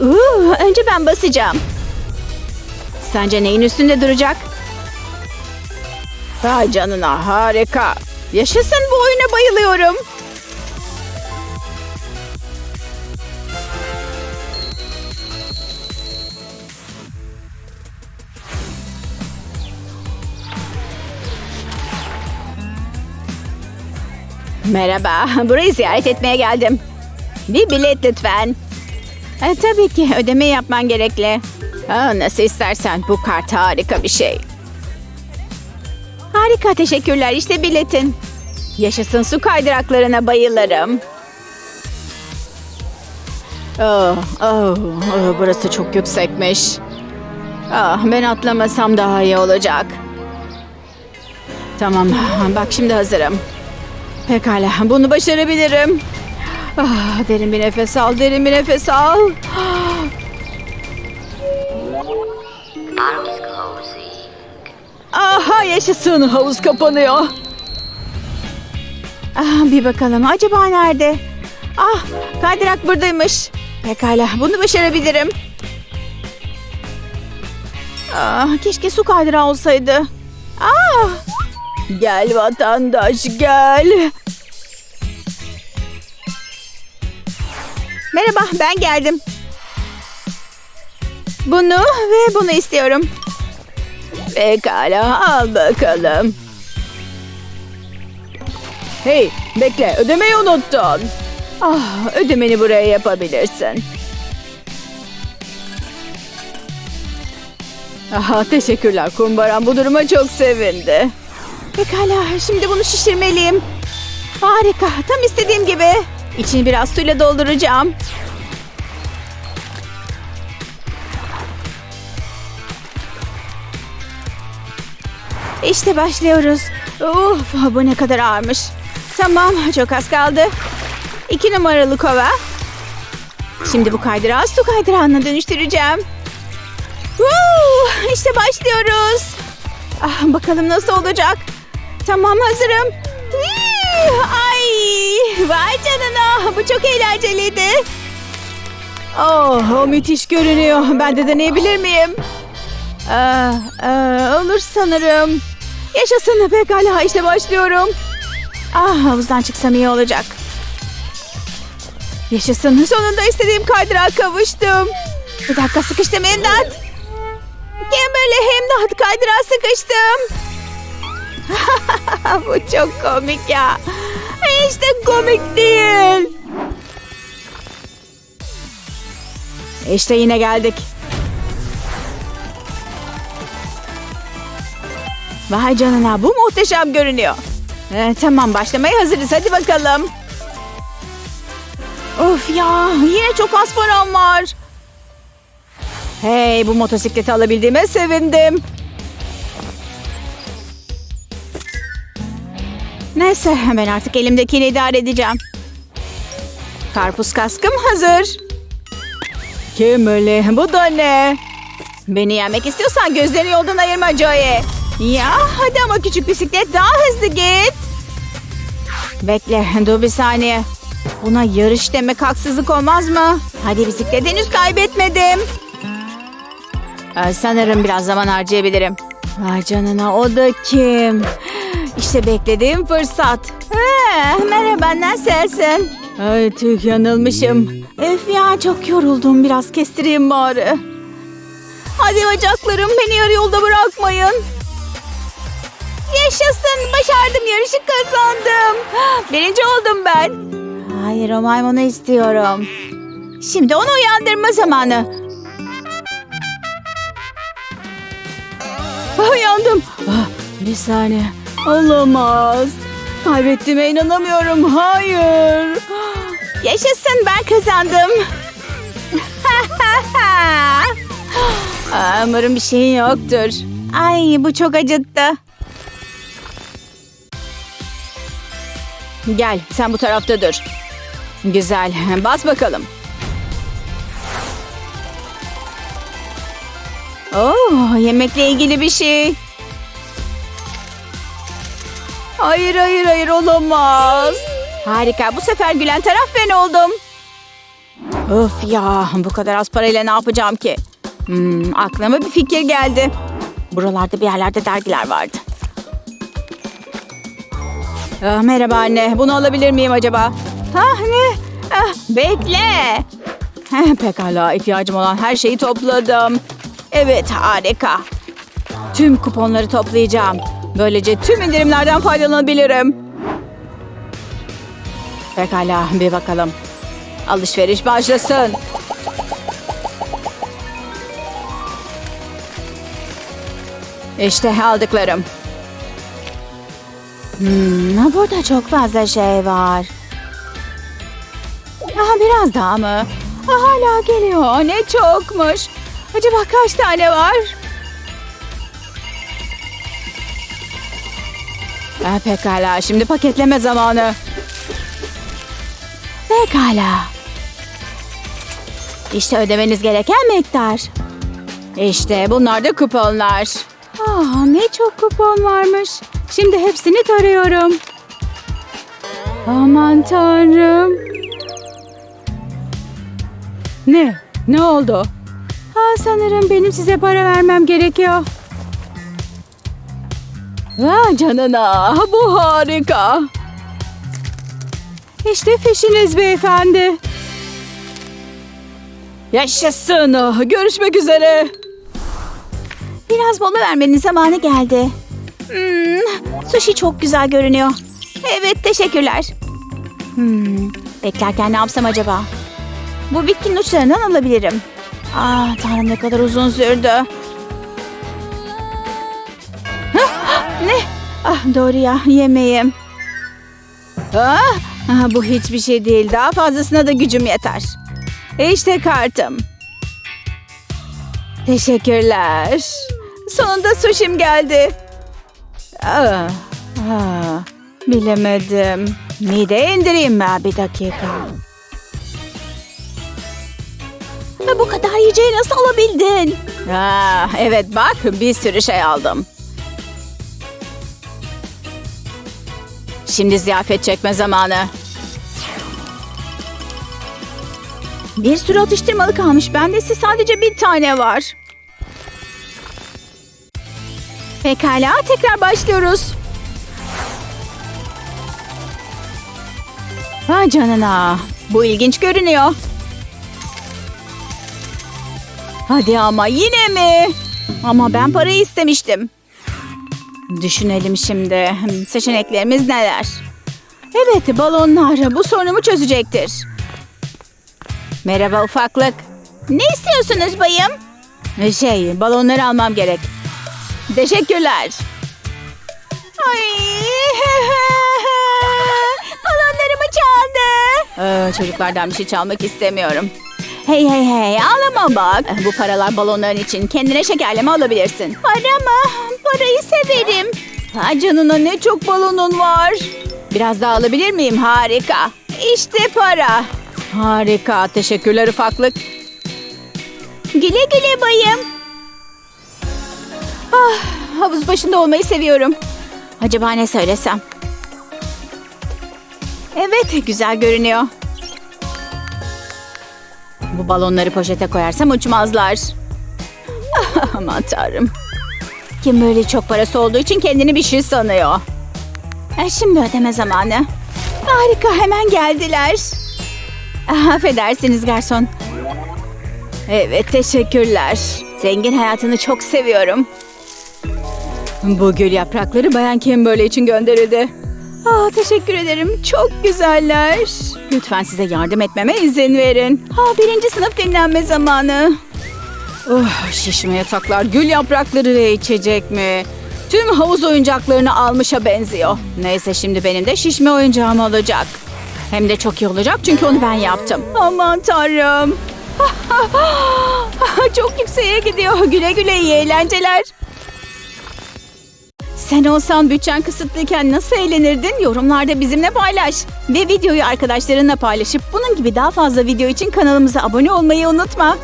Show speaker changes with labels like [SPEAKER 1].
[SPEAKER 1] Uuu, önce ben basacağım. Sence neyin üstünde duracak? Vay canına harika. Yaşasın bu oyuna bayılıyorum. Merhaba, burayı ziyaret etmeye geldim. Bir bilet lütfen. E, tabii ki ödeme yapman gerekli. Ha, nasıl istersen bu kart harika bir şey. Harika teşekkürler işte biletin. Yaşasın su kaydıraklarına bayılırım. Oh, oh, oh, burası çok yüksekmiş. Ah, ben atlamasam daha iyi olacak. Tamam, bak şimdi hazırım. Pekala, bunu başarabilirim. Ah, derin bir nefes al, derin bir nefes al. Aha yaşasın, havuz kapanıyor. Ah, bir bakalım, acaba nerede? Ah, kaydırak buradaymış. Pekala, bunu başarabilirim. Ah, keşke su kaydırağı olsaydı. Ah, gel vatandaş, gel. Merhaba, ben geldim. Bunu ve bunu istiyorum. Pekala, al bakalım. Hey, bekle, ödemeyi unuttun. Ah, ödemeni buraya yapabilirsin. Aha, teşekkürler kumbaram. Bu duruma çok sevindi. Pekala, şimdi bunu şişirmeliyim. Harika, tam istediğim gibi. İçini biraz suyla dolduracağım. İşte başlıyoruz. Uf, bu ne kadar ağırmış. Tamam, çok az kaldı. İki numaralı kova. Şimdi bu kaydırağı su kaydırağına dönüştüreceğim. Woo, işte başlıyoruz. Ah, bakalım nasıl olacak. Tamam hazırım. Ay, vay canına. Bu çok eğlenceliydi. Oh, o müthiş görünüyor. Ben de deneyebilir miyim? Aa, aa, olur sanırım. Yaşasın pekala işte başlıyorum. Ah havuzdan çıksam iyi olacak. Yaşasın sonunda istediğim kaydırağa kavuştum. Bir dakika sıkıştım imdat. Kimberly imdat kaydırağa sıkıştım. Bu çok komik ya. Hiç de komik değil. İşte yine geldik. Vay canına bu muhteşem görünüyor. Ee, tamam başlamaya hazırız hadi bakalım. Of ya yine çok az param var. Hey bu motosikleti alabildiğime sevindim. Neyse hemen artık elimdekini idare edeceğim. Karpuz kaskım hazır. Kim öyle? Bu da ne? Beni yenmek istiyorsan gözlerini yoldan ayırma Joey. Ya hadi ama küçük bisiklet daha hızlı git. Bekle dur bir saniye. Buna yarış demek haksızlık olmaz mı? Hadi bisiklet henüz kaybetmedim. Ee, sanırım biraz zaman harcayabilirim. Vay canına o da kim? İşte beklediğim fırsat. Ee, merhaba nasılsın? Ay tüh yanılmışım. Öf ya çok yoruldum biraz kestireyim bari. Hadi bacaklarım beni yarı yolda bırakmayın. Yaşasın başardım yarışı kazandım. Birinci oldum ben. Hayır o maymunu istiyorum. Şimdi onu uyandırma zamanı. Ah, Uyandım. Ah, bir saniye. Olamaz. Kaybettiğime inanamıyorum. Hayır. Yaşasın ben kazandım. Aa, Umarım bir şeyin yoktur. Ay bu çok acıttı. Gel sen bu tarafta dur. Güzel bas bakalım. Oo, yemekle ilgili bir şey. Hayır hayır hayır olamaz. Harika bu sefer gülen taraf ben oldum. Of ya bu kadar az parayla ne yapacağım ki? Hmm, aklıma bir fikir geldi. Buralarda bir yerlerde dergiler vardı. Ah, merhaba anne. Bunu alabilir miyim acaba? Ha ne? Ah, bekle. Heh, pekala ihtiyacım olan her şeyi topladım. Evet harika. Tüm kuponları toplayacağım. Böylece tüm indirimlerden faydalanabilirim. Pekala bir bakalım. Alışveriş başlasın. İşte aldıklarım. Hmm, burada çok fazla şey var. Aha, biraz daha mı? Ha, hala geliyor. Ne çokmuş. Acaba kaç tane var? Ha, pekala. Şimdi paketleme zamanı. Pekala. İşte ödemeniz gereken miktar. İşte bunlar da kuponlar. Ah ne çok kupon varmış. Şimdi hepsini tarıyorum. Aman tanrım. Ne? Ne oldu? Ha sanırım benim size para vermem gerekiyor. Ha canına bu harika. İşte fişiniz beyefendi. Yaşasın. Ah, Görüşmek üzere. Biraz mola vermenin zamanı geldi. Hmm, sushi çok güzel görünüyor. Evet, teşekkürler. Hmm, beklerken ne yapsam acaba? Bu bitkinin uçlarından alabilirim. Ah, tanrım ne kadar uzun sürdü. Hah, ne? Ah, doğru ya, yemeğim. Ah, ah, bu hiçbir şey değil. Daha fazlasına da gücüm yeter. İşte kartım. Teşekkürler. Sonunda suşim geldi. Aa, aa, bilemedim. Mide indireyim mi? Bir dakika. Bu kadar yiyeceği nasıl alabildin? Aa, evet bak bir sürü şey aldım. Şimdi ziyafet çekme zamanı. Bir sürü atıştırmalık kalmış. Bende ise sadece bir tane var. Pekala tekrar başlıyoruz. Ha canına. Bu ilginç görünüyor. Hadi ama yine mi? Ama ben parayı istemiştim. Düşünelim şimdi. Seçeneklerimiz neler? Evet balonlar bu sorunumu çözecektir. Merhaba ufaklık. Ne istiyorsunuz bayım? Şey balonları almam gerek. Teşekkürler. Ay. Balonlarımı çaldı. Ee, çocuklardan bir şey çalmak istemiyorum. Hey hey hey ağlama bak. Bu paralar balonların için. Kendine şekerleme alabilirsin. Para mı? Parayı severim. Ha canına ne çok balonun var. Biraz daha alabilir miyim? Harika. İşte para. Harika. Teşekkürler ufaklık. Güle güle bayım. Ah, havuz başında olmayı seviyorum. Acaba ne söylesem? Evet, güzel görünüyor. Bu balonları poşete koyarsam uçmazlar. Aman tanrım. Kim böyle çok parası olduğu için kendini bir şey sanıyor. E, şimdi ödeme zamanı. Harika, hemen geldiler. Ah, Affedersiniz garson. Evet, teşekkürler. Zengin hayatını çok seviyorum. Bu gül yaprakları Bayan Kimberley için gönderildi. Aa, teşekkür ederim. Çok güzeller. Lütfen size yardım etmeme izin verin. Ha, birinci sınıf dinlenme zamanı. Oh, şişme yataklar, gül yaprakları ve içecek mi? Tüm havuz oyuncaklarını almışa benziyor. Neyse şimdi benim de şişme oyuncağım olacak. Hem de çok iyi olacak çünkü onu ben yaptım. Aman tanrım. çok yükseğe gidiyor. Güle güle iyi eğlenceler. Sen olsan bütçen kısıtlıyken nasıl eğlenirdin? Yorumlarda bizimle paylaş. Ve videoyu arkadaşlarınla paylaşıp bunun gibi daha fazla video için kanalımıza abone olmayı unutma.